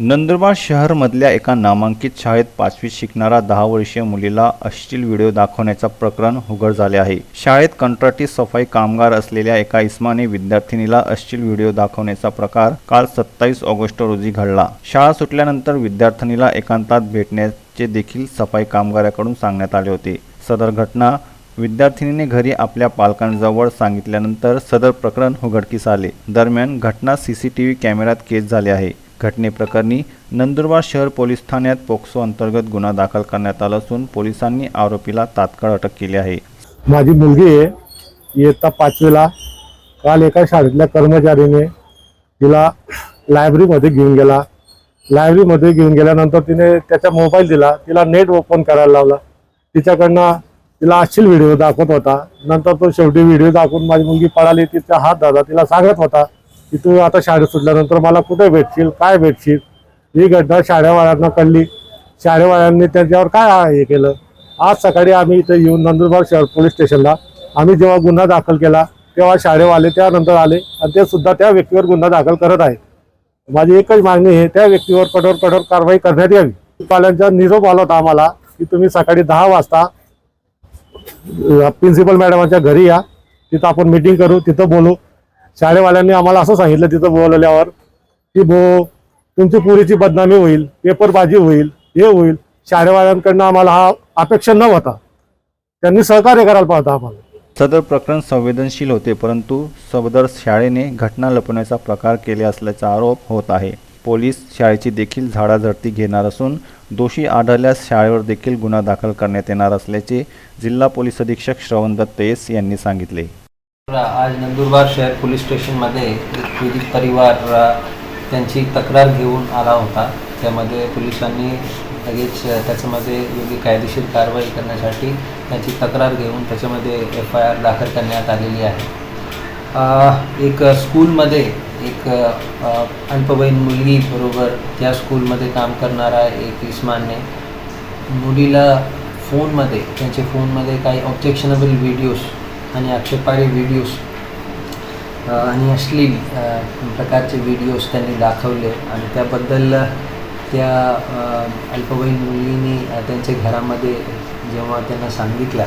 नंदुरबार शहरमधल्या एका नामांकित शाळेत पाचवीत शिकणारा दहा वर्षीय मुलीला अश्लील व्हिडिओ दाखवण्याचा प्रकरण उघड झाले आहे. शाळेत कंत्राटी सफाई कामगार असलेल्या एका इस्माने विद्यार्थिनीला अश्लील व्हिडिओ दाखवण्याचा प्रकार काल सत्तावीस ऑगस्ट रोजी घडला. शाळा सुटल्यानंतर विद्यार्थिनीला एकांतात भेटण्याचे देखील सफाई कामगाराकडून सांगण्यात आले होते. सदर घटना विद्यार्थिनीने घरी आपल्या पालकांजवळ सांगितल्यानंतर सदर प्रकरण उघडकीस आले. दरम्यान घटना सीसीटीव्ही कॅमेऱ्यात केस झाले आहे. घटनेप्रकरणी नंदुरबार शहर पोलीस ठाण्यात पोक्सो अंतर्गत गुन्हा दाखल करण्यात आला असून पोलिसांनी आरोपीला तात्काळ अटक केली आहे. माझी मुलगी आहे. इयत्ता पाचवीला काल एका शाळेतल्या कर्मचारीने तिला लायब्ररीमध्ये घेऊन गेला. लायब्ररीमध्ये घेऊन गेल्यानंतर तिने त्याचा मोबाईल दिला. तिला नेट ओपन करायला लावला. तिच्याकडनं तिला अश्लील व्हिडिओ दाखवत होता. नंतर तो शेवटी व्हिडिओ दाखवून माझी मुलगी पळाली. तिचा हात धरला तिला सांगत होता इथून आता शाळेत सुटल्यानंतर मला कुठे भेटशील काय भेटशील? ही घटना शाळेवाल्यांना कळली. शाळेवाल्यांनी त्यांच्यावर काय हे केलं? आज सकाळी आम्ही इथे येऊन नंदुरबार शहर पोलीस स्टेशनला आम्ही जेव्हा गुन्हा दाखल केला तेव्हा शाळेवाले त्यानंतर आले आणि ते सुद्धा त्या व्यक्तीवर गुन्हा दाखल करत आहे माझी एकच मागणी आहे त्या व्यक्तीवर कठोर कठोर कारवाई करण्यात यावी. पाल्यांचा निरोप आला होता आम्हाला की तुम्ही सकाळी दहा वाजता प्रिन्सिपल मॅडमांच्या घरी या. तिथं आपण मीटिंग करू तिथं बोलू. शाळेवाल्यांनी आम्हाला असं सांगितलं तिथं बोलवल्यावर की भो तुमची पुरीची बदनामी होईल पेपरबाजी होईल हे होईल. शाळेवाल्यांकडनं आम्हाला हा अपेक्षा न होता त्यांनी सहकार्य करायला पाहतं आम्हाला. सदर प्रकरण संवेदनशील होते परंतु सदर शाळेने घटना लपवण्याचा प्रकार केले असल्याचा आरोप होत आहे. पोलीस शाळेची देखील झाडाझडती घेणार असून दोषी आढळल्यास शाळेवर देखील गुन्हा दाखल करण्यात येणार असल्याचे जिल्हा पोलीस अधीक्षक श्रवण दत्त यांनी सांगितले. आज नंदुरबार शहर पोलीस स्टेशनमध्ये एक पीडित परिवार त्यांची तक्रार घेऊन आला होता. त्यामध्ये पोलिसांनी लगेच त्याच्यामध्ये योग्य कायदेशीर कारवाई करण्यासाठी त्यांची तक्रार घेऊन त्याच्यामध्ये एफ आय आर दाखल करण्यात आलेली आहे. एक स्कूलमध्ये एक अल्पवयीन मुलगी बरोबर त्या स्कूलमध्ये काम करणारा एक इस्मानने मुलीला फोनमध्ये त्यांच्या फोनमध्ये काही ऑब्जेक्शनेबल व्हिडिओज आणि आक्षेपार्ह व्हिडिओज आणि अश्लील प्रकारचे व्हिडिओज त्यांनी दाखवले. आणि त्याबद्दल त्या अल्पवयीन मुलीने त्यांच्या घरामध्ये जेव्हा त्यांना सांगितलं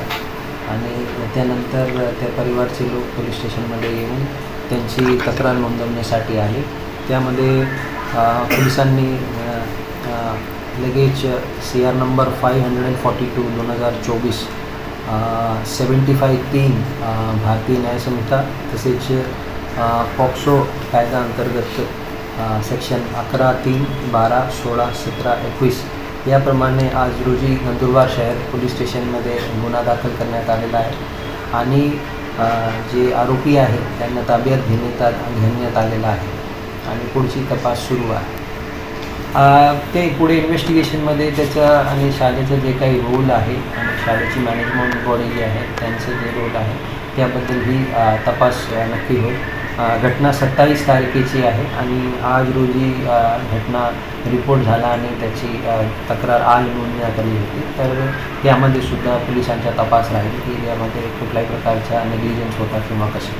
आणि त्यानंतर त्या परिवारचे लोक पोलीस स्टेशनमध्ये येऊन त्यांची तक्रार नोंदवण्यासाठी आले. त्यामध्ये पोलिसांनी लगेच C R number five hundred and forty two दोन हजार चोवीस सेवन्टी फाय तीन भारतीय भारतीय न्यायसंहिता तसेच पॉक्सो कायदा अंतर्गत सेक्शन अकरा तीन बारा सोळा सतरा एकवीस याप्रमाणे आज रोजी नंदुरबार शहर पोलीस स्टेशनमध्ये गुन्हा दाखल करण्यात आलेला आहे. आणि जे आरोपी आहे त्यांना ताब्यात घेण्यात घेण्यात आलेला आहे. आणि पुढची तपास सुरू आहे. ते पुढे इन्व्हेस्टिगेशनमध्ये त्याचं आणि शाळेचं जे काही रोल आहे आणि शाळेची मॅनेजमेंट बॉडी जी आहे त्यांचे जे रोल आहे त्याबद्दलही तपास नक्की होईल. घटना सत्तावीस तारखेची आहे आणि आज रोजी घटना रिपोर्ट झाला आणि त्याची तक्रार आज नोंदण्यात आली होती. तर यामध्ये सुद्धा पोलिसांचा तपास राहील की यामध्ये कुठल्याही प्रकारचा नेग्लिजन्स होता किंवा कसे